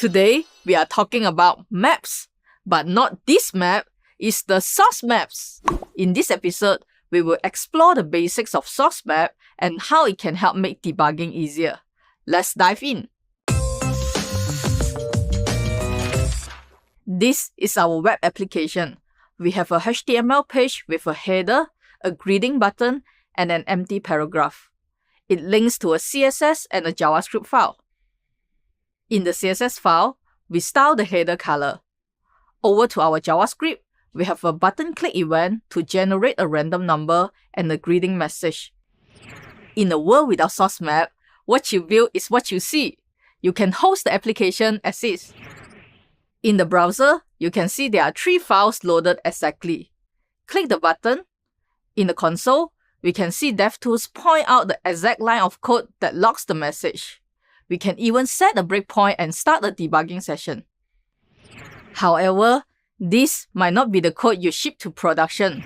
Today, we are talking about maps, but not this map, it's the source maps. In this episode, we will explore the basics of source map and how it can help make debugging easier. Let's dive in. This is our web application. We have a HTML page with a header, a greeting button, and an empty paragraph. It links to a CSS and a JavaScript file. In the CSS file, we style the header color. Over to our JavaScript, we have a button click event to generate a random number and a greeting message. In a world without source map, what you build is what you see. You can host the application as is. In the browser, you can see there are three files loaded exactly. Click the button. In the console, we can see DevTools point out the exact line of code that logs the message. We can even set a breakpoint and start a debugging session. However, this might not be the code you ship to production.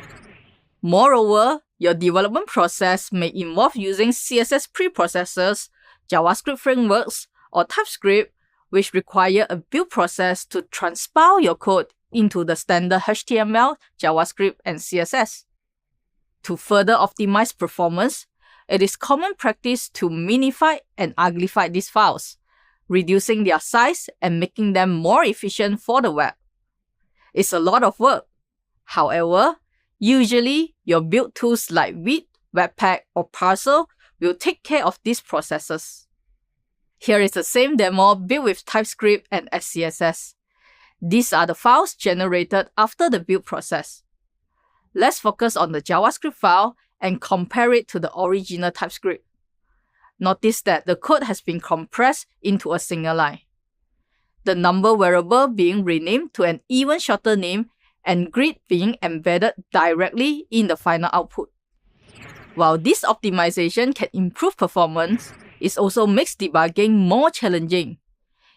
Moreover, your development process may involve using CSS preprocessors, JavaScript frameworks, or TypeScript, which require a build process to transpile your code into the standard HTML, JavaScript, and CSS. To further optimize performance, it is common practice to minify and uglify these files, reducing their size and making them more efficient for the web. It's a lot of work. However, usually your build tools like Vite, Webpack, or Parcel will take care of these processes. Here is the same demo built with TypeScript and SCSS. These are the files generated after the build process. Let's focus on the JavaScript file and compare it to the original TypeScript. Notice that the code has been compressed into a single line. The number variable being renamed to an even shorter name and grid being embedded directly in the final output. While this optimization can improve performance, it also makes debugging more challenging.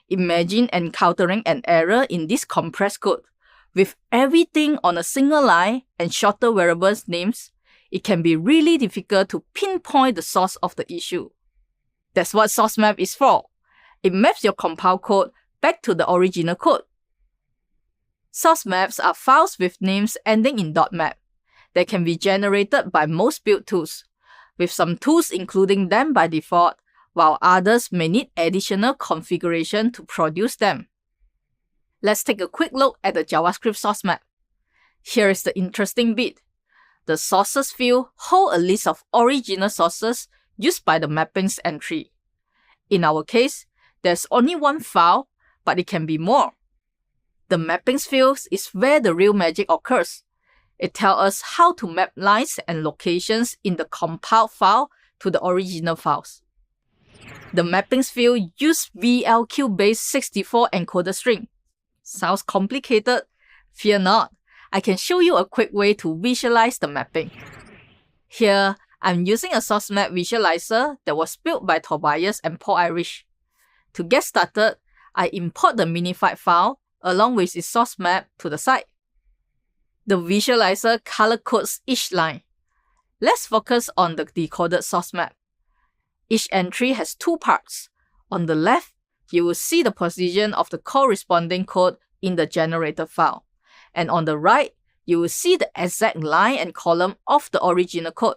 Imagine encountering an error in this compressed code. With everything on a single line and shorter variables names, it can be really difficult to pinpoint the source of the issue. That's what source map is for. It maps your compile code back to the original code. Source maps are files with names ending in .map. They can be generated by most build tools, with some tools including them by default, while others may need additional configuration to produce them. Let's take a quick look at the JavaScript source map. Here is the interesting bit. The sources field hold a list of original sources used by the mappings entry. In our case, there's only one file, but it can be more. The mappings field is where the real magic occurs. It tells us how to map lines and locations in the compiled file to the original files. The mappings field use VLQ-based 64 encoded string. Sounds complicated? Fear not. I can show you a quick way to visualize the mapping. Here, I'm using a source map visualizer that was built by Tobias and Paul Irish. To get started, I import the minified file along with its source map to the site. The visualizer color codes each line. Let's focus on the decoded source map. Each entry has two parts. On the left, you will see the position of the corresponding code in the generated file and on the right, you will see the exact line and column of the original code.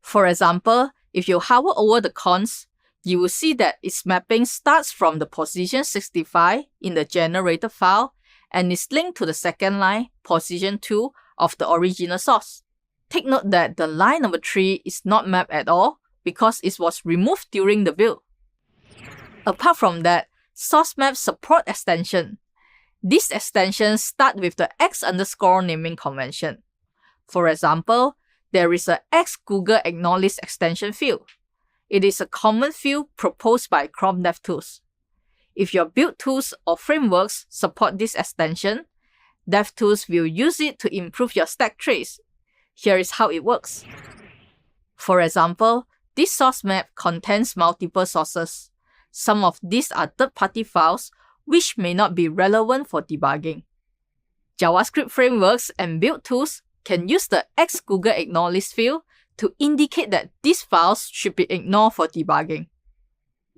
For example, if you hover over the cons, you will see that its mapping starts from the position 65 in the generated file and is linked to the second line, position 2 of the original source. Take note that the line number 3 is not mapped at all because it was removed during the build. Apart from that, source maps support extension. These extensions start with the X underscore naming convention. For example, there is a X Google Acknowledge extension field. It is a common field proposed by Chrome DevTools. If your build tools or frameworks support this extension, DevTools will use it to improve your stack trace. Here is how it works. For example, this source map contains multiple sources. Some of these are third-party files which may not be relevant for debugging. JavaScript frameworks and build tools can use the X Google Acknowledge field to indicate that these files should be ignored for debugging.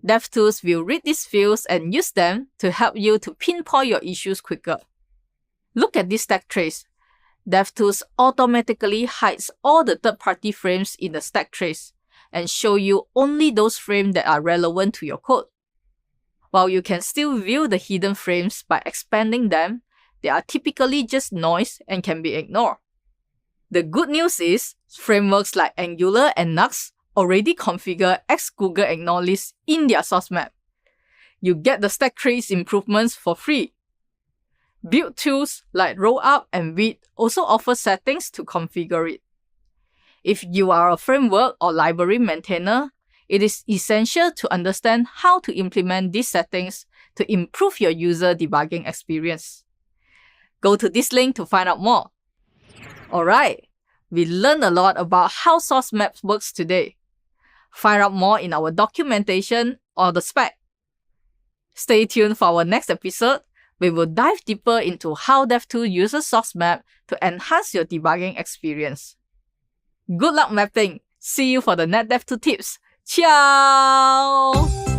DevTools will read these fields and use them to help you to pinpoint your issues quicker. Look at this stack trace. DevTools automatically hides all the third-party frames in the stack trace and show you only those frames that are relevant to your code. While you can still view the hidden frames by expanding them, they are typically just noise and can be ignored. The good news is, frameworks like Angular and Nuxt already configure X Google Ignore list in their source map. You get the stack trace improvements for free. Build tools like Rollup and Vite also offer settings to configure it. If you are a framework or library maintainer, it is essential to understand how to implement these settings to improve your user debugging experience. Go to this link to find out more. Alright, we learned a lot about how source maps works today. Find out more in our documentation or the spec. Stay tuned for our next episode. We will dive deeper into how DevTools uses source map to enhance your debugging experience. Good luck mapping! See you for the next DevTools tips. Ciao!